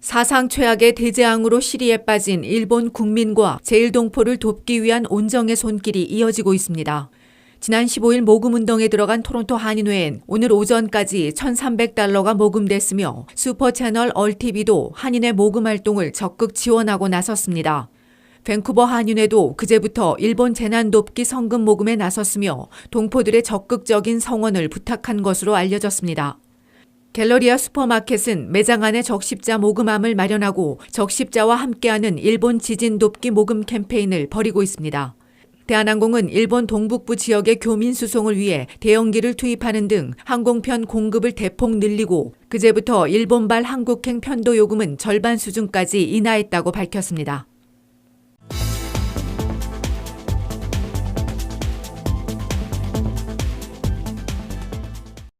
사상 최악의 대재앙으로 시리에 빠진 일본 국민과 제일동포를 돕기 위한 온정의 손길이 이어지고 있습니다. 지난 15일 모금 운동에 들어간 토론토 한인회엔 오늘 오전까지 1,300달러가 모금됐으며 슈퍼채널 얼티비도 한인회 모금 활동을 적극 지원하고 나섰습니다. 밴쿠버 한인회도 그제부터 일본 재난 돕기 성금 모금에 나섰으며 동포들의 적극적인 성원을 부탁한 것으로 알려졌습니다. 갤러리아 슈퍼마켓은 매장 안에 적십자 모금함을 마련하고 적십자와 함께하는 일본 지진 돕기 모금 캠페인을 벌이고 있습니다. 대한항공은 일본 동북부 지역의 교민 수송을 위해 대형기를 투입하는 등 항공편 공급을 대폭 늘리고 그제부터 일본발 한국행 편도 요금은 절반 수준까지 인하했다고 밝혔습니다.